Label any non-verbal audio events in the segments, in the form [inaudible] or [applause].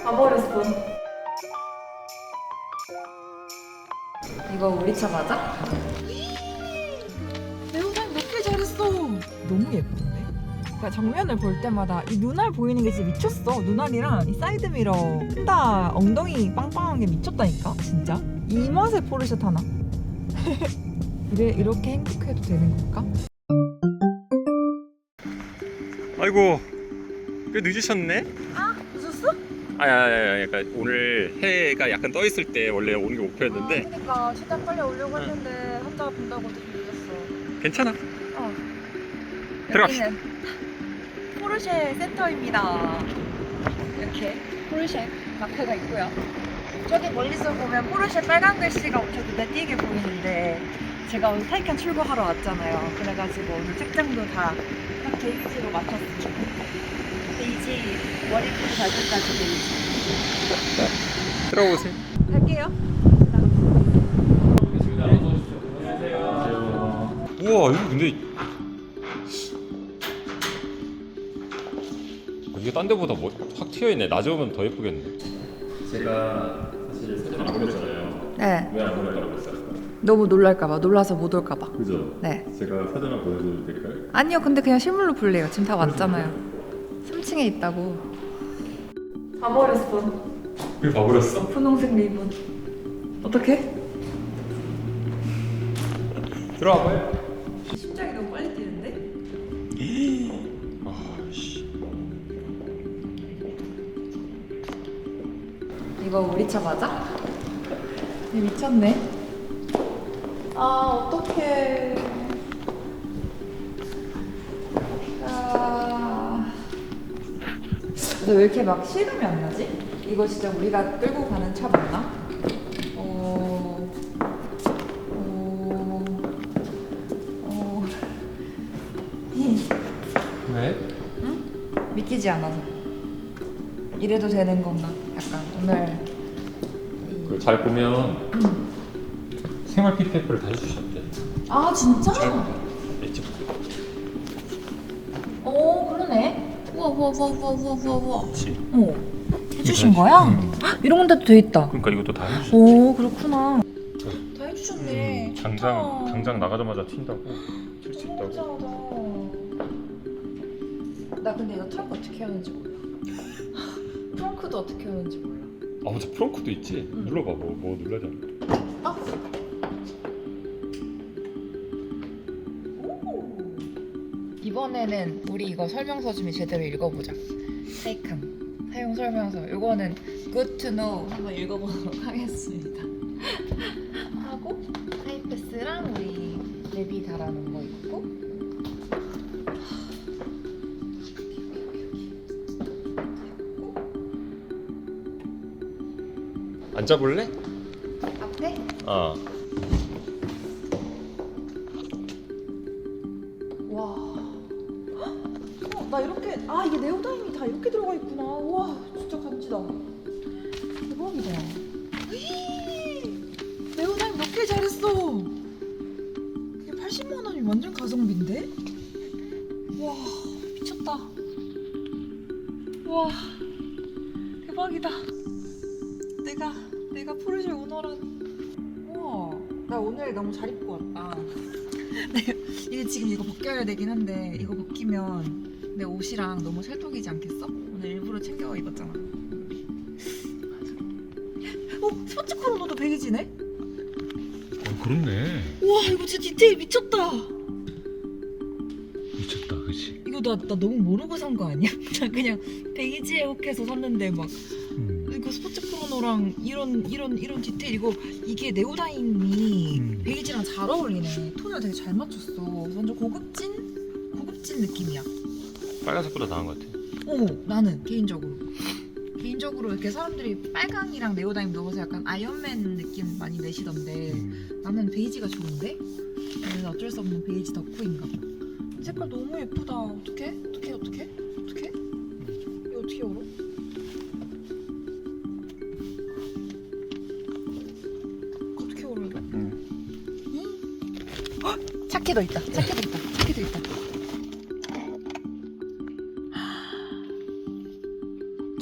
가버렸어. 이거 우리 차 맞아? 배우상 몇개 잘했어. 너무 예쁜데? 그러니까 정면을 볼 때마다 이 눈알 보이는 게 진짜 미쳤어. 눈알이랑 이 사이드 미러 혼다 엉덩이 빵빵한 게 미쳤다니까 진짜. 이 맛에 포르쉐 타나? [laughs] 이래 이렇게 행복해도 되는 걸까? 아이고 꽤 늦으셨네. 아 아니 아니 아니 약간 오늘 해가 약간 떠 있을 때 원래 오는 게 목표였는데 그러니까 최대한 빨리 오려고 했는데 혼자 본다고 되게 늦었어. 괜찮아. 어. 들어갑시다. 여기는 포르쉐 센터입니다. 이렇게 포르쉐 마크가 있고요. 저기 멀리서 보면 포르쉐 빨간 글씨가 엄청 눈에 띄게 보이는데 제가 오늘 타이칸 출고하러 왔잖아요. 그래가지고 오늘 책장도 다딱 베이지로 맞췄습니다. 베이지 머리부터 발끝까지 베이지. 들어오세요. 갈게요. 우와 여기 근데 어, 이게 딴 데보다 뭐, 확 튀어 있네. 낮에 오면 더 예쁘겠네. 제가 사실 사진 안 보냈잖아요. 네. 왜안 보냈다고 했어요? 너무 놀랄까봐 놀라서 못 올까봐. 그죠? 네. 제가 사진 한번 보여줘도 될까요? 아니요, 근데 그냥 실물로 볼래요. 지금 다 왔잖아요. 3층에 있다고. 가버렸어. 그걸 봐버렸어? 분홍색 리본. 어떻게? 들어와봐요. 심장이 너무 빨리 뛰는데? 아씨. 이거 우리 차 맞아? 얘 미쳤네. 아, 어떡해. 너왜 이렇게 막 실감이 안 나지? 이거 진짜 우리가 끌고 가는 차 맞나? 어. 어. 어. 왜? 믿기지 않아서. 이래도 되는 건가? 약간 오늘. 이- 그잘 보면 생활 PPF를 다 해주셨대. 아, 진짜? 엣지 우와, 우와, 우와, 우와, 우와, 우와, 우와. 그렇지. 어. 해주신 거야? 헉, 이런 건데도 돼 있다. 그러니까 이것도 다 해주셨대. 오, 그렇구나. 다 해주셨네. 음, 당장 당장 나가자마자 튄다고 튈수 있다고. 나 근데 이거 트렁크 어떻게 하는지 몰라. [laughs] 트렁크도 어떻게 하는지 몰라. 아 맞아 프렁크도 있지. 응. 눌러봐 뭐 뭐 눌러야 되나? 아. 이번에는 우리 이거 설명서 좀 제대로 읽어보자. 타이칸 사용 설명서. 이거는 good to know 한번 읽어보도록 [laughs] 하겠습니다. 하고 하이패스랑 우리 랩이 달아놓은 거 있고. 앉아볼래? 앞에 아 와. 어, 나 이렇게 아 이게 네오다임이 다 이렇게 들어가 있구나. 와 진짜 간지다. 대박이다. 으이, 네오다임 몇 개 잘했어. 이게 80만 원이 완전 가성비인데? 와 미쳤다. 와 대박이다. 내가 내가 포르쉐 오너라니. 우와 나 오늘 너무 잘 입고 왔다. [laughs] 이게 지금 이거 벗겨야 되긴 한데 이거 벗기면 내 옷이랑 너무 찰떡이지 않겠어? 오늘 일부러 챙겨 입었잖아. 어 스포츠 코로나도 베이지네? 어, 그렇네. 와 이거 진짜 디테일 미쳤다. 미쳤다 그치? 이거 나, 나 너무 모르고 산 거 아니야? [laughs] 나 그냥 베이지에 혹해서 샀는데 막 음. 이거 스포츠 크로노랑 이런 이런 이런 디테일 이거 이게 네오다임이 음. 베이지랑 잘 어울리네. 톤을 되게 잘 맞췄어. 완전 고급진 고급진 느낌이야. 빨간색보다 나은 것 같아. 어, 나는 개인적으로 [laughs] 개인적으로 이렇게 사람들이 빨강이랑 네오다임 넣어서 약간 아이언맨 느낌 많이 내시던데 음. 나는 베이지가 좋은데 나는 어쩔 수 없는 베이지 덕후인가 봐. 이 색깔 너무 예쁘다. 어떡해? 어떡해? 어떡해? 어떡해? 이거 어떻게 열어? 어떻게 열어 이거? 음. 헉! 차키도 있다. 차키도 있다. 차키도 있다.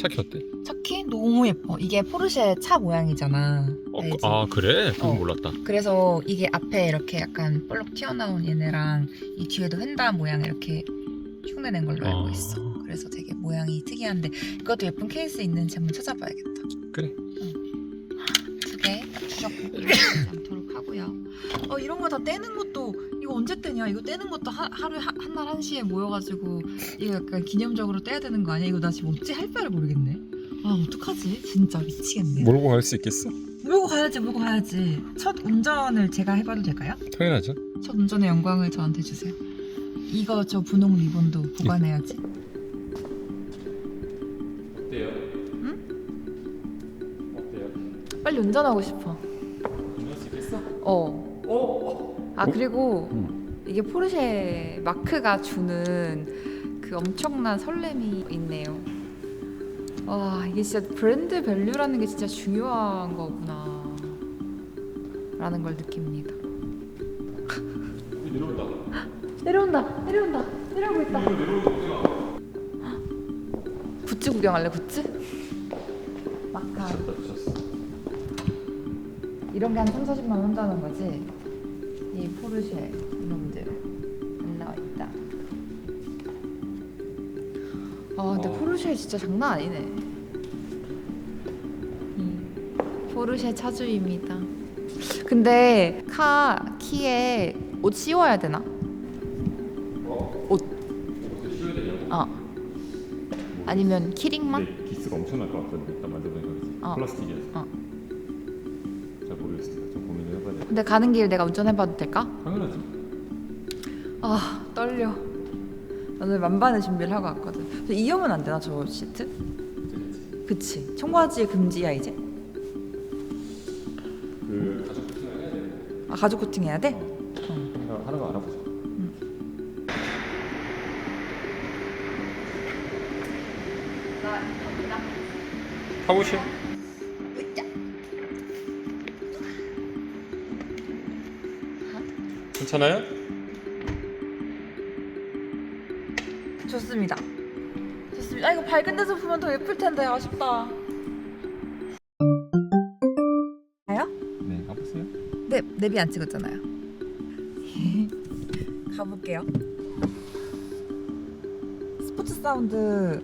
차키 어때? 차키? 너무 예뻐. 이게 포르쉐 차 모양이잖아. 어, 알지? 아 그래? 그건 어. 몰랐다. 그래서 이게 앞에 이렇게 약간 볼록 튀어나온 얘네랑 이 뒤에도 횡단 모양 이렇게 흉내낸 걸로 알고 아. 있어. 그래서 되게 모양이 특이한데 이것도 예쁜 케이스 있는지 한번 찾아봐야겠다. 그래. 두 개 주셨고 않도록 하고요. 어 이런 거 다 떼는 것도 이거 언제 떼냐? 이거 떼는 것도 하, 하루에 한날 한 시에 모여가지고 이거 약간 기념적으로 떼야 되는 거 아니야? 이거 나 지금 어찌 할 바를 모르겠네. 아 어떡하지? 진짜 미치겠네. 몰고 갈 수 있겠어? 몰고 가야지 몰고 가야지. 첫 운전을 제가 해봐도 될까요? 당연하죠. 첫 운전의 영광을 저한테 주세요. 이거 저 분홍 리본도 보관해야지. 어때요? 응? 어때요? 빨리 운전하고 싶어. 운전할 수 있겠어? 어. 어. 아 그리고 응. 이게 포르쉐 마크가 주는 그 엄청난 설렘이 있네요. 와 이게 진짜 브랜드 밸류라는 게 진짜 중요한 거구나. 라는 걸 느낍니다. 내려온다. 내려온다, 내려온다, 내려오고 있다. 굿즈 구경할래, 굿즈? 마카. 이런 게 한 3, 40만 원 한다는 거지? 이 포르쉐 이놈들 안 나와 있다. 아 근데 어. 포르쉐 진짜 장난 아니네. 이 포르쉐 차주입니다. 근데 카 키에 옷 씌워야 되나? 옷. 쉬어야 되냐고? 어. 아니면 키링만? 근데 기스가 엄청날 것 같거든. 일단 만져보니까. 어. 플라스틱이라서. 어. 근데 가는 길 내가 운전해봐도 될까? 당연하지. 아 떨려. 오늘 만반의 준비를 하고 왔거든. 근데 이용은 안 되나 저 시트? 그치. 청바지 금지야 이제? 그 가족 코팅을 해야 돼. 아 가죽 코팅 해야 돼? 어. 하나 하나 거 알아보자. 나 갑니 괜찮아요? 좋습니다. 좋습니다. 아 이거 밝은 데서 보면 더 예쁠 텐데 아쉽다. 가요? 네, 가보세요. 네, 내비 안 찍었잖아요. [laughs] 가볼게요. 스포츠 사운드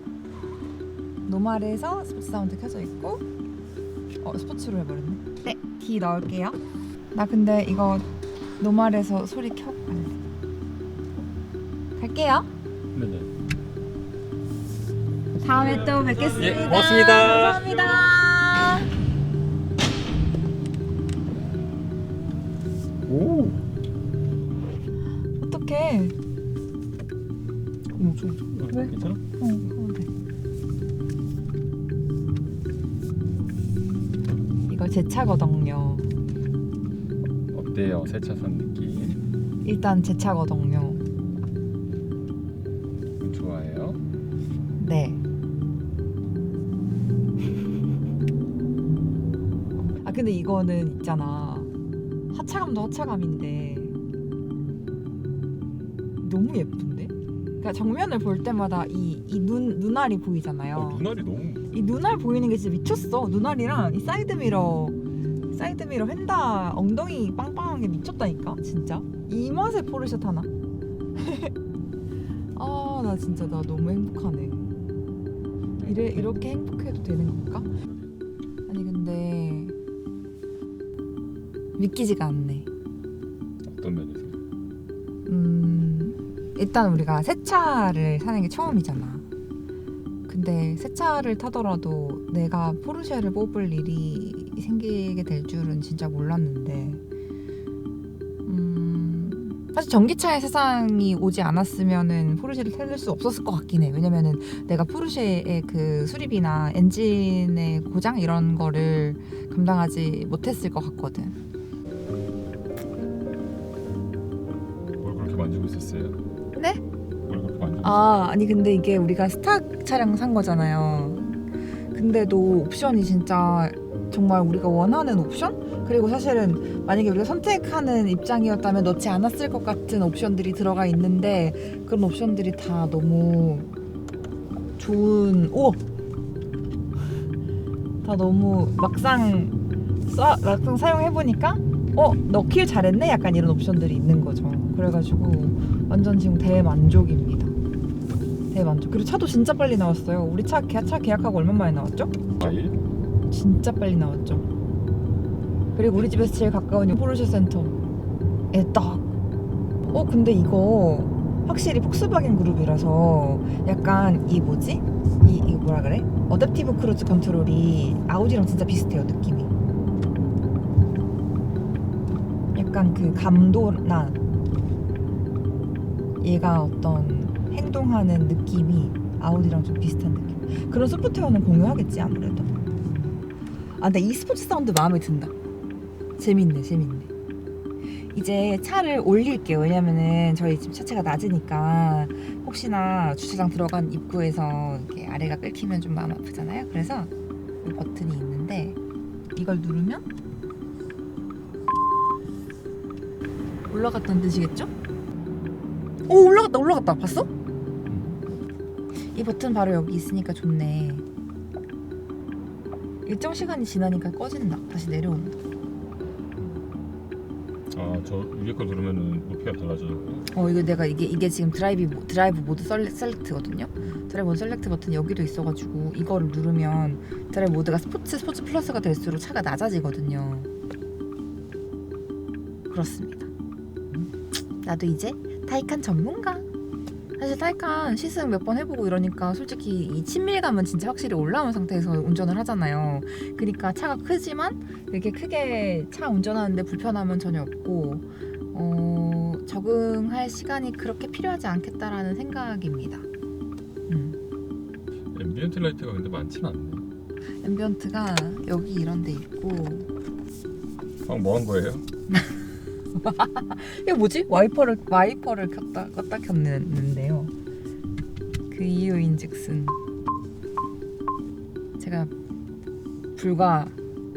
노말에서 스포츠 사운드 켜져 있고 어 스포츠로 해버렸네. 네, 키 넣을게요. 나 근데 이거 노말에서 소리 갈래. 갈게요. 네네. 다음에 또 뵙겠습니다. 예, 고맙습니다. 감사합니다. 오. 어떡해. 어머, 저, 왜? 괜찮아? 어, 가도 돼. 이거 제 차거든요. 차산 느낌? 일단 제 차거든요. 좋아해요? 네. [laughs] 아 근데 이거는 있잖아. 하차감도 하차감인데 너무 예쁜데? 그러니까 정면을 볼 때마다 이 이 눈 눈알이 보이잖아요. 어, 눈알이 너무 이 눈알 보이는 게 진짜 미쳤어. 눈알이랑 이 사이드 미러, 사이드 미러 휀다 엉덩이 빵빵한 게 미쳤다니까, 진짜. 이 맛에 포르쉐 타나? [laughs] 아, 나 진짜 나 너무 행복하네. 이래 이렇게 행복해도 되는 건가? 아니 근데 믿기지가 않네. 어떤 면에서? 음, 일단 우리가 새 차를 사는 게 처음이잖아. 근데 새 차를 타더라도 내가 포르쉐를 뽑을 일이 생기게 될 줄은 진짜 몰랐는데, 음, 사실 전기차의 세상이 오지 않았으면은 포르쉐를 탈수 없었을 것 같긴 해. 왜냐면은 내가 포르쉐의 그 수리비나 엔진의 고장 이런 거를 감당하지 못했을 것 같거든. 뭘 그렇게 만지고 있었어요? 네? 뭘 그렇게 만지고 아 아니 근데 이게 우리가 스타 차량 산 거잖아요. 근데도 옵션이 진짜 정말 우리가 원하는 옵션? 그리고 사실은 만약에 우리가 선택하는 입장이었다면 넣지 않았을 것 같은 옵션들이 들어가 있는데 그런 옵션들이 다 너무 좋은 오 다 너무 막상 써, 막상 사용해 보니까 어 넣길 잘했네 약간 이런 옵션들이 있는 거죠. 그래가지고 완전 지금 대만족입니다. 대만족. 그리고 차도 진짜 빨리 나왔어요. 우리 차, 계- 차 계약하고 얼마 만에 나왔죠? 과일? 진짜 빨리 나왔죠. 그리고 우리 집에서 제일 가까운 이 포르쉐 센터에 딱. 어 근데 이거 확실히 폭스바겐 그룹이라서 약간 이 뭐지? 이 이거 뭐라 그래? 어댑티브 크루즈 컨트롤이 아우디랑 진짜 비슷해요 느낌이. 약간 그 감도나 얘가 어떤 행동하는 느낌이 아우디랑 좀 비슷한 느낌. 그런 소프트웨어는 공유하겠지 아무래도. 아, 근데 이 스포츠 사운드 마음에 든다. 재밌네, 재밌네. 이제 차를 올릴게요. 왜냐면은 저희 집 차체가 낮으니까 혹시나 주차장 들어간 입구에서 이렇게 아래가 끓기면 좀 마음 아프잖아요. 그래서 이 버튼이 있는데 이걸 누르면 올라갔다는 뜻이겠죠? 오 올라갔다 올라갔다 봤어? 이 버튼 바로 여기 있으니까 좋네. 일정 시간이 지나니까 꺼진다. 다시 내려온다. 아저 위에 거 누르면은 높이가 달라져요. 어 이거 내가 이게 이게 지금 드라이브 모- 드라이브 모드 셀- 셀렉트거든요. 드라이브 모드 셀렉트 버튼 여기도 있어가지고 이거를 누르면 드라이브 모드가 스포츠 스포츠 플러스가 될수록 차가 낮아지거든요. 그렇습니다. 나도 이제 타이칸 전문가. 사실 타이칸 시승 몇 번 해보고 이러니까 솔직히 이 친밀감은 진짜 확실히 올라온 상태에서 운전을 하잖아요. 그러니까 차가 크지만 이렇게 크게 차 운전하는데 불편함은 전혀 없고 어, 적응할 시간이 그렇게 필요하지 않겠다라는 생각입니다. 음. 앰비언트 라이트가 근데 많진 않네. 앰비언트가 여기 이런 데 있고 방금 뭐한 거예요? [laughs] 이게 뭐지? 와이퍼를 와이퍼를 켰다 껐다 켰는데요. 그 이유인즉슨 제가 불과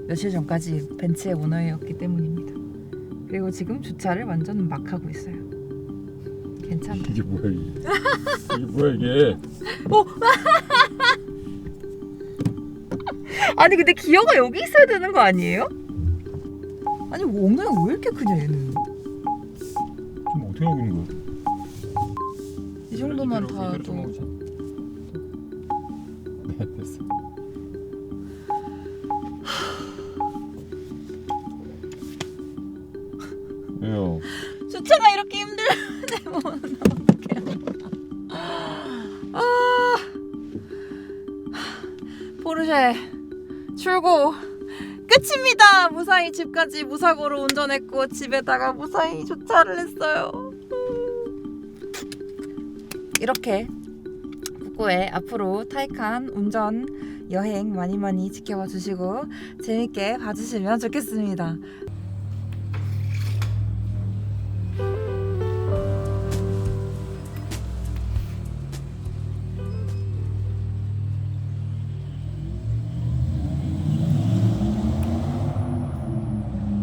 며칠 전까지 벤츠의 오너였기 때문입니다. 그리고 지금 주차를 완전 막 하고 있어요. 괜찮다. 이게 뭐야 이게? 이게 뭐야 이게? [laughs] 아니 근데 기어가 여기 있어야 되는 거 아니에요? 아니 뭐 엉덩이가 왜 이렇게 크냐 얘는. 좀 어떻게 하고 있는 거야? 이 정도만 이대로 좀 있자. 네 됐어. 왜요? 주차가 이렇게 힘들면 [laughs] 뭐 어떡해요 아 포르쉐 출고 끝입니다 무사히 집까지 무사고로 운전했고 집에다가 무사히 주차를 했어요 이렇게 북구에 앞으로 타이칸 운전 여행 많이 많이 지켜봐 주시고 재밌게 봐주시면 좋겠습니다